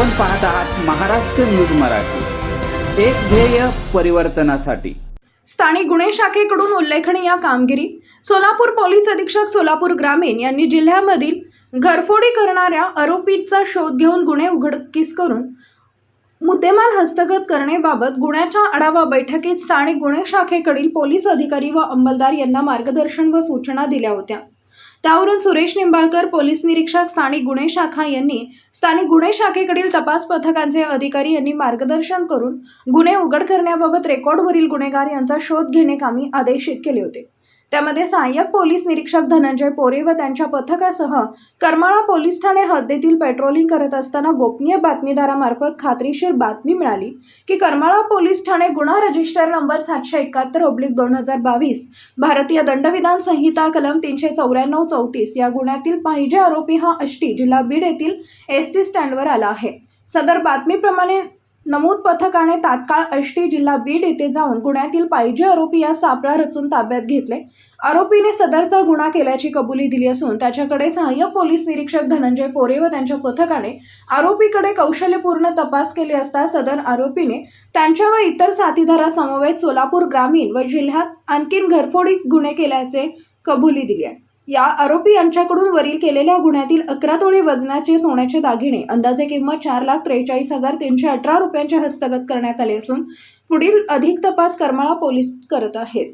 आपण पाहत आहात महाराष्ट्र न्यूज मराठी. एक ध्येय परिवर्तनासाठी. स्थानिक गुन्हे शाखेकडून उल्लेखनीय कामगिरी. सोलापूर पोलीस अधीक्षक सोलापूर ग्रामीण यांनी जिल्ह्यामधील घरफोडी करणाऱ्या आरोपीचा शोध घेऊन गुन्हे उघडकीस करून मुद्देमाल हस्तगत करण्याबाबत गुन्ह्याच्या आढावा बैठकीत स्थानिक गुन्हे शाखेकडील पोलीस अधिकारी व अंमलदार यांना मार्गदर्शन व सूचना दिल्या होत्या. त्यावरून सुरेश निंबाळकर पोलीस निरीक्षक स्थानिक गुन्हे शाखा यांनी स्थानिक गुन्हे शाखेकडील तपास पथकांचे अधिकारी यांनी मार्गदर्शन करून गुन्हे उघड करण्याबाबत रेकॉर्डवरील गुन्हेगार यांचा शोध घेणे कामी आदेशित केले होते. त्यामध्ये सहाय्यक पोलीस निरीक्षक धनंजय पोरे व त्यांच्या पथकासह करमाळा पोलीस ठाणे हद्दीतील पेट्रोलिंग करत असताना गोपनीय बातमीदारामार्फत खात्रीशीर बातमी मिळाली की करमाळा पोलीस ठाणे गुन्हा रजिस्टर नंबर सातशे एकाहत्तर ओब्लिक दोन हजार बावीस भारतीय दंडविधान संहिता कलम तीनशे चौऱ्याण्णव चौतीस या गुन्ह्यातील पाहिजे आरोपी हा अष्टी जिल्हा बीड येथील एस टी स्टँडवर आला आहे. सदर बातमीप्रमाणे नमूद पथकाने तात्काळ अष्टी जिल्हा बीड येथे जाऊन गुन्ह्यातील पाहिजे आरोपी या सापळा रचून ताब्यात घेतले. आरोपीने सदरचा गुन्हा केल्याची कबुली दिली असून त्याच्याकडे सहाय्यक पोलीस निरीक्षक धनंजय पोरे व त्यांच्या पथकाने आरोपीकडे कौशल्यपूर्ण तपास केले असता सदर आरोपीने त्यांच्या व इतर साथीदारासमवेत सोलापूर ग्रामीण व जिल्ह्यात आणखीन घरफोडी गुन्हे केल्याचे कबुली दिली आहे. या आरोपी यांच्याकडून वरील केलेल्या गुन्ह्यातील अकरा तोळे वजनाचे सोन्याचे दागिने अंदाजे किंमत चार लाख त्रेचाळीस हजार तीनशे अठरा रुपयांचे हस्तगत करण्यात आले असून पुढील अधिक तपास करमाळा पोलीस करत आहेत.